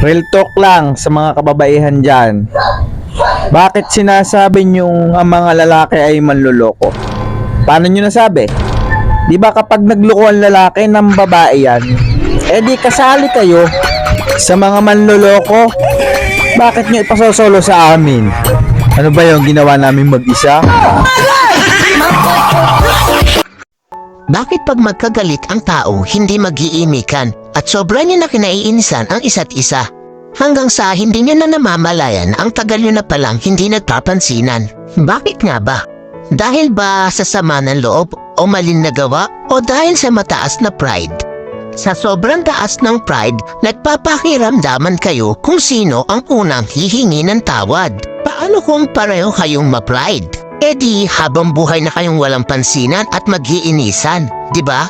Real talk lang sa mga kababaihan dyan. Bakit sinasabi niyong ang mga lalaki ay manluloko? Paano niyo nasabi? Di ba kapag nagloko ang lalaki ng babae yan, eh di kasali kayo sa mga manluloko? Bakit niyo ipasosolo sa amin? Ano ba yung ginawa namin mag-isa? Bakit pag magkagalit ang tao, hindi mag-iimikan at sobra niya na kinaiinisan ang isa't isa? Hanggang sa hindi niya na namamalayan ang tagal niyo na palang hindi nagpapansinan. Bakit nga ba? Dahil ba sa sama ng loob o malin na gawa o dahil sa mataas na pride? Sa sobrang taas ng pride, nagpapakiramdaman kayo kung sino ang unang hihingi ng tawad. Paano kung pareho kayong ma-pride? E di habang buhay na kayong walang pansinan at mag-iinisan, di ba?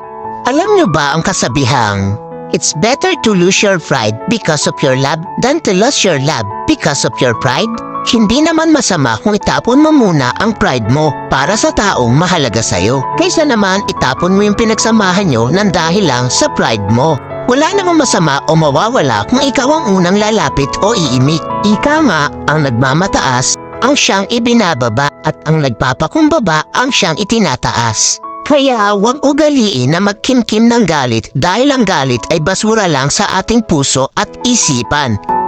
Alam nyo ba ang kasabihang, It's better to lose your pride because of your love than to lose your love because of your pride? Hindi naman masama kung itapon mo muna ang pride mo para sa taong mahalaga sa'yo. Kaysa naman itapon mo yung pinagsamahan nyo ng dahil lang sa pride mo. Wala namang masama o mawawala kung ikaw ang unang lalapit o iimik. Ika nga ang nagmamataas ang siyang ibinababa at ang nagpapakumbaba ang siyang itinataas. Kaya huwag ugaliin na magkimkim ng galit dahil ang galit ay basura lang sa ating puso at isipan.